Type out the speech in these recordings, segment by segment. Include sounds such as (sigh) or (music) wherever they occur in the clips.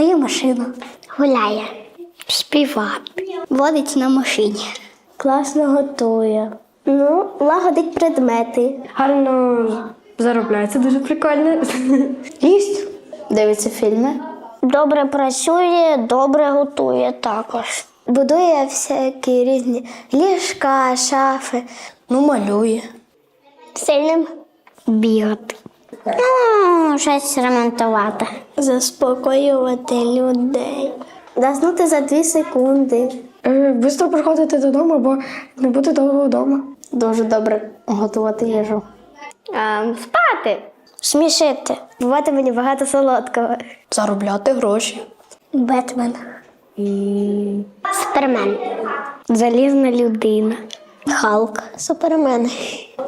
Мою машину. Гуляє. Співати. Водить на машині. Класно готує. Ну, лагодить предмети. Гарно заробляє. Це дуже прикольно. (laughs) Їсть. Дивиться фільми. Добре працює, добре готує також. Будує всякі різні ліжка, шафи. Ну, малює. Сильним бігати. Ну, щось ремонтувати. Заспокоювати людей. Заснути за дві секунди. Е, Бистро приходити додому, бо не бути довго вдома. Дуже добре готувати їжу. спати. Смішити. Бувати мені багато солодкого. Заробляти гроші. Бетмен. Супермен. Залізна людина. Халк. Супермен.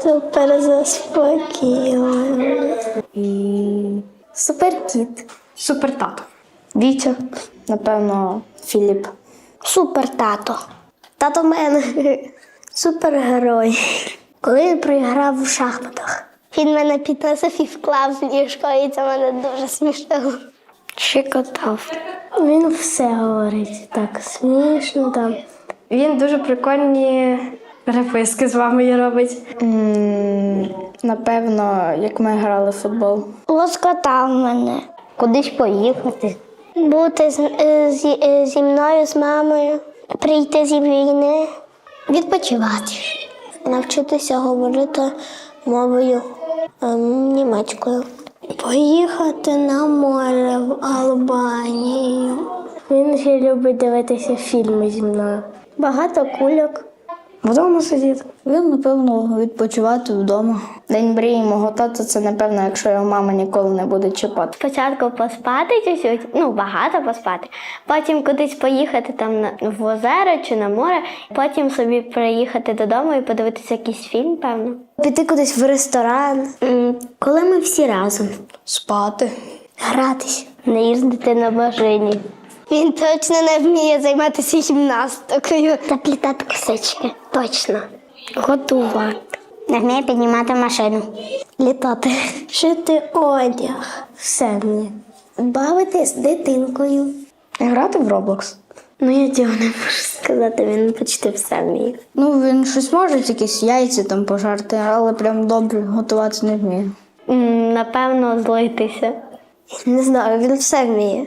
Супер заспокійливий. Суперкіт. Супер тато. Вітя. Напевно, Філіп. Супер тато. Тато мене. Супергерой. Коли він проіграв у шахматах. Він мене підносив і вклав в ліжко, і це мене дуже смішно. Щекотав. Він все говорить так смішно там. Він дуже прикольні переписки з вами робить. М, Напевно, як ми грали в футбол. Лоскотав мене. Кудись поїхати. Бути з, е, зі, е, зі мною, з мамою, прийти зі війни, відпочивати. Навчитися говорити мовою ем, німецькою. Поїхати на море в Албанію. Він ще любить дивитися фільми зі мною. Багато кульок. Вдома сидіти. Він, напевно, відпочивати вдома. День мрії мого тата це, напевно, якщо його мама ніколи не буде чіпати. Спочатку поспати чуть-чуть, ну багато поспати. Потім кудись поїхати там на в озеро чи на море. Потім собі приїхати додому і подивитися якийсь фільм, певно. Піти кудись в ресторан. Коли ми всі разом. Спати. Гратись. Не їздити на машині. Він точно не вміє займатися гімнастикою. Та плітати косички. Точно. Готувати. Не вміє піднімати машину. Літати. Шити одяг. Все вміє. Бавитись з дитинкою. Грати в Roblox. Ну, я цього не можу сказати, він почти все вміє. Ну, він щось може, якісь яйця там пожарти, але прям добре готувати не вміє. Напевно, злитися. Не знаю, він все вміє.